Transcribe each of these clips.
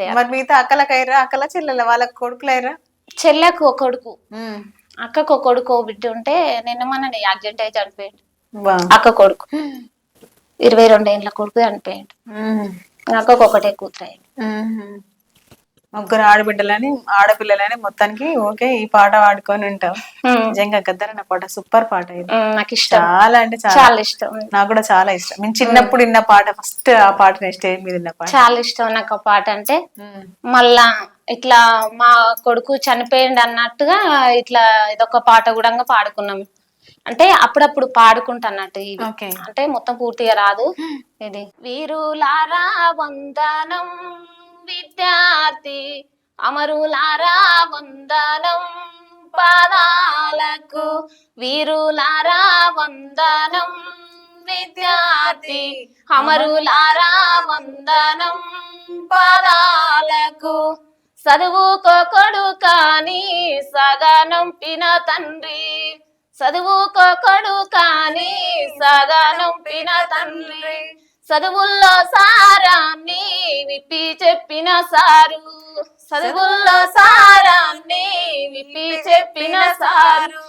ఉంటాయి? మరి మిగతా అక్కలకైరా? అక్కల చెల్లెల వాళ్ళకి కొడుకులైరా? చెల్లెకు ఒక కొడుకు. అక్కకు ఒక కొడుకు బిడ్డ ఉంటే నిన్న మన యాక్సిడెంట్ అయి చనిపోయాడు. అక్క కొడుకు. ఇరవై రెండు ఏళ్ళ కొడుకు చనిపోయాడు. అక్కకు ఒకటే కూతురు. ముగ్గురు ఆడబిడ్డలని ఆడపిల్లలని మొత్తానికి ఓకే ఈ పాట పాడుకొని ఉంటాం. నిజంగా గద్దరన్న పాట సూపర్ పాట ఇది. నాకు ఇష్టం. చాలా అంటే చాలా. ఇష్టం. నాకు కూడా చాలా ఇష్టం. నేను చిన్నప్పుడు విన్న పాట ఫస్ట్ ఆ పాట స్టేజ్ మీద విన్న పాట. చాలా ఇష్టం నాకు ఆ పాట అంటే. మళ్ళా ఇట్లా మా కొడుకు చనిపోయింది అన్నట్టుగా ఇట్లా ఇదొక పాట కూడా పాడుకున్నాం. అంటే అప్పుడప్పుడు పాడుకుంటా అన్నట్టు ఇది. ఓకే. అంటే మొత్తం పూర్తిగా రాదు ఇది. వీరులారా వందనం. విద్యార్థి అమరులారా వందనం పాదాలకు. వీరులారా వందనం విద్యార్థి అమరులారా వందనం పాదాలకు. చదువుకోకడు కాని సగనంపిన తండ్రి. చదువుకోకడు కాని సగనంపిన తండ్రి. చదువుల్లో సారాన్ని విప్పి చెప్పిన సారు. చదువుల్లో సారాన్ని విప్పి చెప్పిన సారు.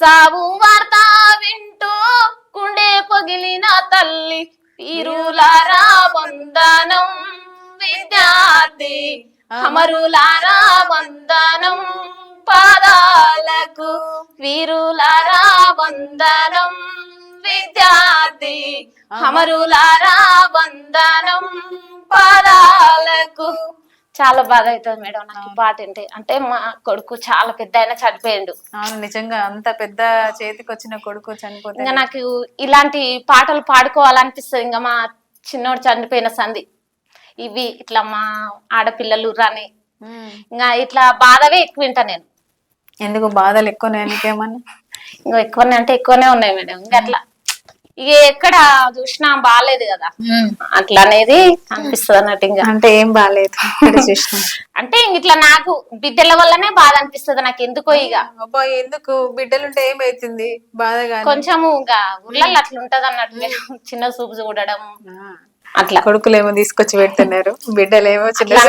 సావు వార్త వింటూ కుండే పొగిలిన తల్లి వీరులారా వందనం విద్యార్థి. అమరులారా వందనం పాదాలకు వీరుల అమరులారా వందనం పాదాలకు చాలా బాధ అవుతుంది మేడం నాకు పాట అంటే అంటే మా కొడుకు చాలా పెద్ద ఆయన చనిపోయిండు. అవును నిజంగా అంత పెద్ద చేతికి వచ్చిన కొడుకు చనిపోతే ఇంకా నాకు ఇలాంటి పాటలు పాడుకోవాలనిపిస్తుంది. ఇంకా మా చిన్నోడు చనిపోయిన సంధి. ఇవి ఇట్లా మా ఆడపిల్లలు రాని. ఇంకా ఇట్లా బాధవే ఎక్కువ వింటా నేను. ఎందుకు బాధలు ఎక్కువ నీకేమన్నా? ఇంకా ఎక్కువనే అంటే ఎక్కువనే ఉన్నాయి మేడం. ఇంకా అట్లా ఇక ఎక్కడ చూసినా బాగాలేదు కదా. అట్లా అనేది అనిపిస్తుంది అన్నట్టు ఇంకా. అంటే ఏం బాగాలేదు అంటే ఇంక ఇట్లా నాకు బిడ్డల వల్లనే బాధ అనిపిస్తుంది నాకు ఎందుకో ఇక. ఎందుకు? బిడ్డలుంటే ఏమైతుంది? బాధగా కొంచెము ఇంకా ఊళ్ళల్లో అట్లా ఉంటది అన్నట్టు. చిన్న చూపు చూడడం. అట్లా. కొడుకులేమో తీసుకొచ్చి పెడుతున్నారు. బిడ్డలేమో చిన్న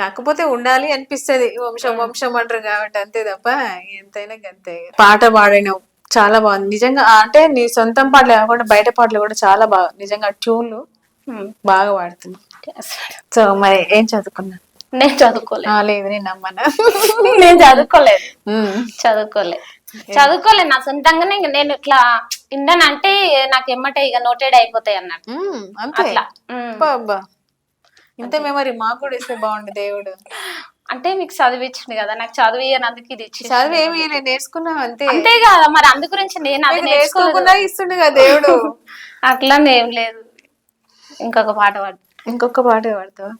కాకపోతే ఉండాలి అనిపిస్తది. వంశం వంశం అంటారు కాబట్టి అంతే తప్ప ఎంతైనా గంతే పాట పాడినావు. చాలా బాగుంది. నిజంగా అంటే నీ సొంతం పాటలు కాకుండా బయట పాటలు కూడా చాలా బాగా నిజంగా ట్యూన్లు. బాగా పాడుతున్నావు సో మరి ఏం చదువుకున్నా నేను చదువుకోలేదు లేదు నేను నమ్మను. నేను చదువుకోలేదు. ఉమ్, చదువుకోలే. చదువుకోలేదు నా సొంతంగానే నేను ఇట్లా ఇండనంటే నాకు ఎమ్మటే ఇక నోటెడ్ అయిపోతాయి అన్నట్టు. అట్లా. ఇంత మెమరీ మాకు కూడా ఇస్తే బాగుండు దేవుడు. అంటే మీకు చదివించింది కదా నాకు చదివియనందుకు ఇది ఇచ్చి చదువు ఏమి లే, నేర్చుకున్నాం అంతే. అంతే కదా మరి అందు గురించి నేను అది నేర్చుకోకుండా ఇస్తుండే కదా దేవుడు. అట్లానే ఏం లేదు. ఇంకొక పాట పాడు. ఇంకొక పాట పాడతావా?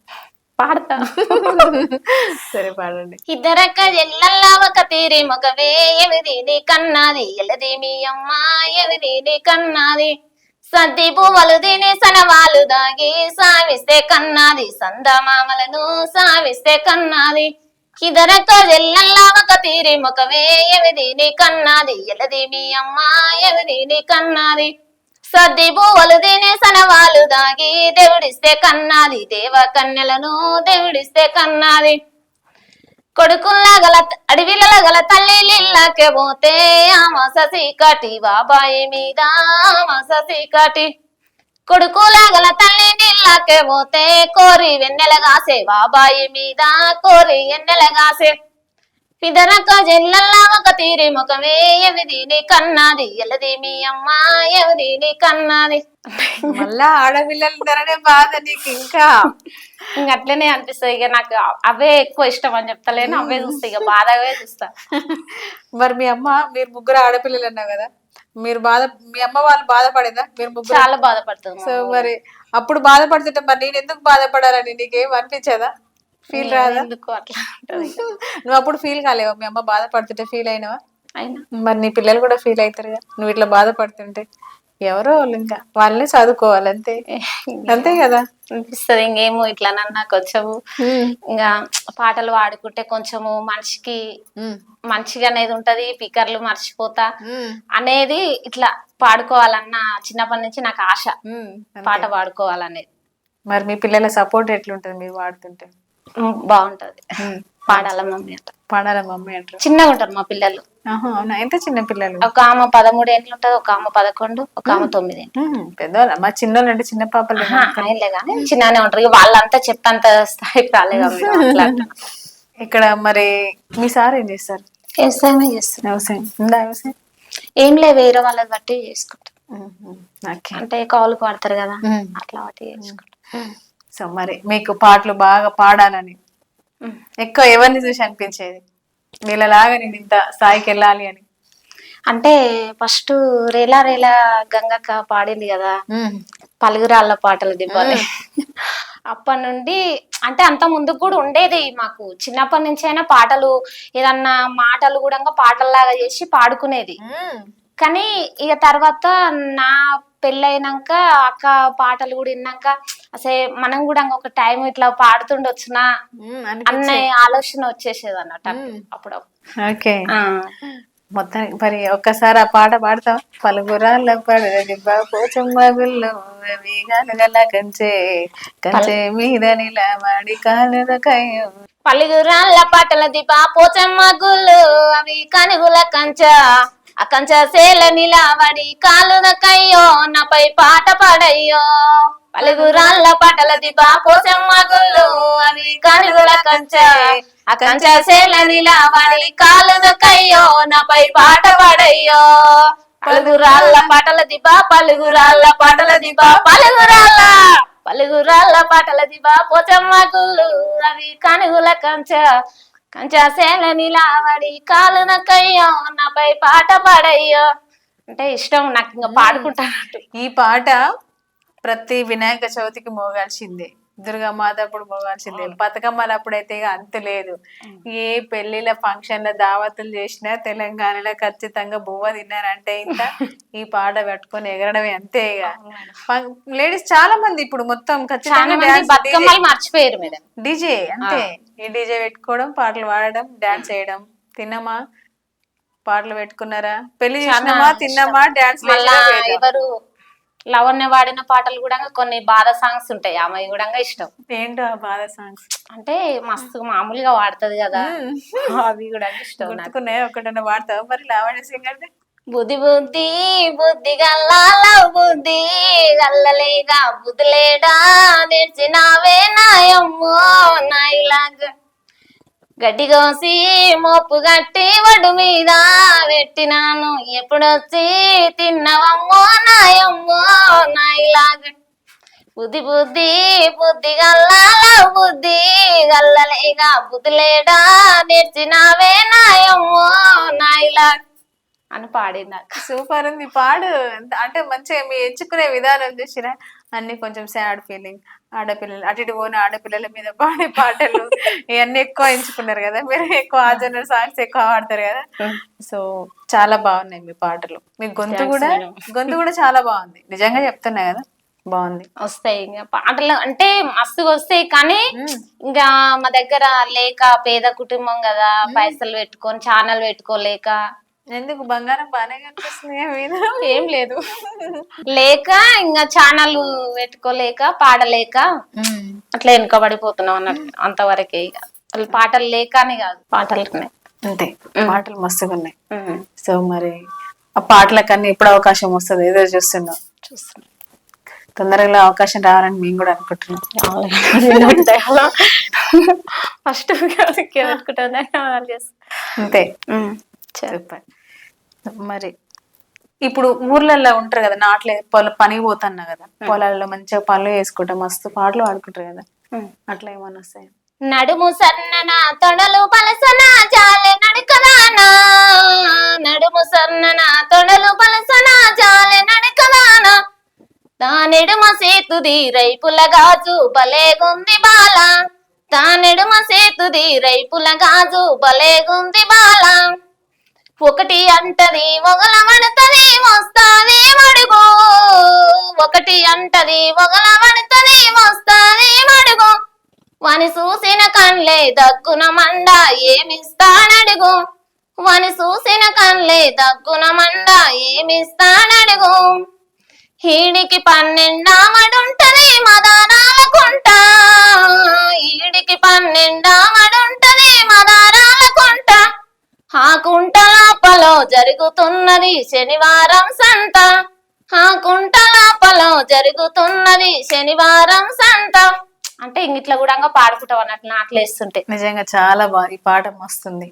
పాడతా. సరే పాడండి. ఇద్దరక్క ఎల్లల్లా ఒక తీరి మొగవే ఎవిది నీ కన్నాది ఎల్లది మీ అమ్మ ఎవిది నీ కన్నాది. సద్ది పువ్వులు తిని సనవాలు దాగి సావిస్తే కన్నాది సందమామలను సావిస్తే కన్నాది. కిదరక ఎల్లల్లా ఒక తీరి ముఖమే ఎవిది నీ కన్నాది? ఎలది మీ అమ్మ ఎవిది నీ కన్నాది? సర్ది పువ్వులు తిని సనవాలు దాగి దేవుడిస్తే కన్నాది. దేవ కన్నెలను దేవుడిస్తే కన్నాది. కొడుకుల్లా గల అడవిల గల తల్లి లిల్లకే పోతే ఆమ కటి బాబాయి మీద ఆమ సీకటి కొడుకులా గల తల్లి నీళ్ళకే పోతే కోరి వెన్నెలగాసే బాబాయి మీద కోరి ఎన్నెలగాసే పిదరక జల్లల్లా ఒక తీరి ముఖమే ఎవిది నీ కన్నాది? ఎలది మీ అమ్మ ఎవిది నీ కన్నాది? మళ్ళా ఆడపిల్లల ధరనే బాధ నీకు ఇంకా. ఇంక అట్లనే అనిపిస్తుంది. ఇక నాకు అవే ఎక్కువ ఇష్టం అని చెప్తలేను. అవే చూస్తా. ఇక బాధగా చూస్తా. మరి మీ అమ్మ మీరు ముగ్గురు ఆడపిల్లలు అన్నావు కదా. మీరు బాధ మీ అమ్మ వాళ్ళు బాధపడేదా? మీరు ముగ్గురు? చాలా బాధపడుతుంది సో మరి అప్పుడు బాధపడుతుంటే మరి నేను ఎందుకు బాధపడాలని? నీకేం అనిపించదా? ఫీల్ రాదా? ఎందుకు అట్లా ఉంటది నువ్వు అప్పుడు ఫీల్ కాలేవా? మీ అమ్మ బాధపడుతుంటే ఫీల్ అయినవా? అయినా. మరి నీ పిల్లలు కూడా ఫీల్ అవుతారు కదా? నువ్వు ఇట్లా బాధపడుతుంటే. ఎవరో వాళ్ళు ఇంకా. వాళ్ళని చదువుకోవాలి అంతే. అంతే కదా? అనిపిస్తుంది ఇంకేమో ఇట్లా నన్న కొంచెము ఇంకా పాటలు పాడుకుంటే కొంచెము మనిషికి. మంచిగా అనేది ఉంటది పికర్లు మర్చిపోతా. అనేది ఇట్లా పాడుకోవాలన్న చిన్నప్పటి నుంచి నాకు ఆశ. పాట పాడుకోవాలనేది. మరి మీ పిల్లల సపోర్ట్ ఎట్లుంటది మీరు వాడుతుంటే బాగుంటది. పాడాల మమ్మీ అంట. పాడాల మమ్మీ అంటారు. చిన్నగా ఉంటారు మా పిల్లలు. ఆహా, అవునా? ఎంత చిన్న పిల్లలు? ఒక ఆమె పదమూడు ఏండ్లు ఉంటది ఒక ఆమె పదకొండు ఒక ఆమె తొమ్మిది ఏండ్లు. ఉమ్, పెద్దవాళ్ళ మా చిన్నోళ్ళు అంటే చిన్న పాపలు ఆహా, ఆయనలే కానీ చిన్నగానే ఉంటారు. ఇక వాళ్ళంతా చెప్పంత స్థాయికి రాలేదు ఇక్కడ మరి మీ సార్ ఏం చేస్తారు? వ్యవసాయమే చేస్తున్నారు వ్యవసాయం. ఉందా వ్యవసాయం? ఏం లే వేరే వాళ్ళని బట్టి చేసుకుంటారు ఉమ్, ఓకే. అంటే కౌలుకు వాడతారు కదా ఉమ్. అట్లా బట్టి చేసుకుంటారు సో మరి మీకు పాటలు బాగా పాడాలని. ఎక్కువ ఎవరిని చూసి అనిపించేది? వీళ్ళలాగా నేను ఇంత స్థాయికి వెళ్ళాలి అని. అంటే ఫస్ట్ రేలా రేలా గంగక్క పాడింది కదా. పలుగురాళ్ళ పాటలు దివ్వాలి అప్పటి నుండి అంటే అంత ముందుకు కూడా ఉండేది మాకు. చిన్నప్పటి నుంచి అయినా పాటలు ఏదన్నా మాటలు కూడా పాటల్లాగా చేసి పాడుకునేది. కానీ ఇక తర్వాత నా పెళ్ళైనాక అక్క పాటలు కూడా విన్నాక అసలు మనం కూడా ఒక టైం ఇట్లా పాడుతుండొచ్చునా? అన్న ఆలోచన వచ్చేసేది అన్నట్టు. అప్పుడు ఓకే. మొత్తానికి మరి ఒక్కసారి ఆ పాట పాడతాం. పలుగురాళ్ళ పడది గల కంచే కంచే మీద నిలబడి కాలు కయ్యం పలుగురాళ్ళ పాటల దీప పోచమ్మ గుళ్ళు అవి కనుగుల కంచ. ఆ సేల నిలబడి కాలున కయ్యో నాపై పాట పాడయ్యో. పలుగురాళ్ళ పాటల దిబా పోచమ్మ గుళ్ళు అవి కనుగుల కంచ. ఆ సేల నిలబడి కాలున కయ్యో నాపై పాట పాడయ్యో. పలుగురాళ్ళ పాటల దిబా పలుగురాళ్ళ పాటల దిబా పలుగురాళ్ళ. పలుగురాళ్ళ పాటల దిబా పోచమ్మ గుళ్ళు అవి కనుగుల కంచ. కంచ సేల నిలావడి కాలున కయ్యో నాపై పాట పాడయ్యో. అంటే ఇష్టం నాకు ఇంకా పాడుకుంటానట్టు. ఈ పాట ప్రతి వినాయక చవితికి మోగాల్సిందే. దుర్గామాత అప్పుడు మోగాల్సిందే. బతుకమ్మలు అప్పుడైతే ఇక అంత లేదు. ఏ పెళ్ళిళ్ళ ఫంక్షన్ల దావతులు చేసినా తెలంగాణలో ఖచ్చితంగా బువ్వ తిన్నారంటే ఇంత ఈ పాట పెట్టుకొని ఎగరడమే అంతే ఇక లేడీస్ చాలా మంది ఇప్పుడు మొత్తం ఖచ్చితంగా మర్చిపోయారు డీజే అంతే. ఈ డీజే పెట్టుకోవడం పాటలు పాడడం డాన్స్ చేయడం. తిన్నామా? పాటలు పెట్టుకున్నారా? పెళ్ళి చేసినామా? తిన్నామా? డాన్స్ ఎవరు లవణ్య వాడిన పాటలు కూడా కొన్ని బాధ సాంగ్స్ ఉంటాయి. ఆమె కూడా ఇష్టం. ఏంటో ఆ బాధ సాంగ్స్? అంటే మస్తు మామూలుగా వాడుతుంది కదా. అవి కూడా ఇష్టం ఒకటన్నా వాడతావు మరి లావణ్య సింగ్ అంటే? బుద్ధి బుద్ధి బుద్ధి గల్లాల బుద్ధి గల్లలేగా బుద్ధులేడా నేర్చినావే నాయమ్మో నాయిలాగా. గడ్డి కోసి మోపు గట్టి వడు మీద పెట్టినాను ఎప్పుడొచ్చి తిన్నవమ్మో నాయమ్మో నాయిలాగా. బుద్ధి బుద్ధి బుద్ధి గల్లాల బుద్ధి గల్లలేగా బుద్ధులేడా నేర్చినావే నాయమ్మో నాయిలాగా. అని పాడింది నాకు సూపర్ ఉంది పాడు. అంటే మంచిగా మీ ఎంచుకునే విధానం చూసినా అన్ని కొంచెం సాడ్ ఫీలింగ్. ఆడపిల్లలు అటు ఇటు పోయిన ఆడపిల్లల మీద పాడే పాటలు ఇవన్నీ ఎక్కువ ఎంచుకున్నారు కదా. మీరు ఎక్కువ ఆ జనరల్ సాంగ్స్ ఎక్కువ పాడతారు కదా. సో చాలా బాగున్నాయి మీ పాటలు. మీ గొంతు కూడా. గొంతు కూడా చాలా బాగుంది. నిజంగా చెప్తున్నా కదా. బాగుంది. వస్తాయి ఇంకా పాటలు. అంటే మస్తుగా వస్తాయి కానీ ఇంకా మా దగ్గర లేక పేద కుటుంబం కదా. పైసలు పెట్టుకొని ఛానల్ పెట్టుకోలేక ఎందుకు? బంగారం బాగానే కనిపిస్తుంది మీద? ఏం లేదు. లేక ఇంకా ఛానల్ పెట్టుకోలేక పాడలేక అట్లా వెనుకబడిపోతున్నాం అన్నట్టు అంతవరకే ఇక. అసలు పాటలు లేక అని కాదు పాటలు ఉన్నాయి. అంతే. పాటలు మస్తుగా ఉన్నాయి. సో మరి ఆ పాటలకన్నా ఎప్పుడు అవకాశం వస్తుంది? ఏదో చూస్తున్నాం. చూస్తున్నా. తొందరగా అవకాశం రావాలని మేము కూడా అనుకుంటున్నాం. ఫస్ట్ అంతే. చెప్పండి. మరి. ఇప్పుడు ఊర్లలో ఉంటారు కదా నాట్లే పొల పనికి పోతున్నా కదా పొలాల్లో మంచిగా పనులు వేసుకుంటాం మస్తు పాటలు పాడుకుంటారు కదా. అట్లా ఏమన్నా వస్తాయి? నడుము సన్నన తొడలు పలసన చాలే నడకదానా నడుము సన్నన తొడలు పలసన చాలే నడకదానా తానెడుమ సేతుది రైపుల గాజు భలేగుంది బాల. తానెడుమ సేతుది రైపుల గాజు భలేగుంది బాల. ఒకటి అంటది మొగల పడుతుంది మస్తాది మడుగు. ఒకటి అంటది మొగల పడుతుంది మస్తాది మడుగో. వాని చూసిన కన్లే దగ్గున మండ ఏమిస్తాడడుగు వాని చూసిన కన్లే దగ్గున మండ ఏమిస్తాడడుగు హీడికి పన్నెండామడుంటది మదారాల కొంట ఈడికి పన్నెండామడుంటది మదారాల ఆ కుంట లోపలో జరుగుతున్నది శనివారం సంత. ఆ కుంట లోపలో జరుగుతున్నది శనివారం సంత. అంటే ఇంగిట్లా కూడా పాడుకుంటాం అన్నట్టు నాట్లేస్తుంటే. నిజంగా చాలా బాగా ఈ పాట మస్తుంది.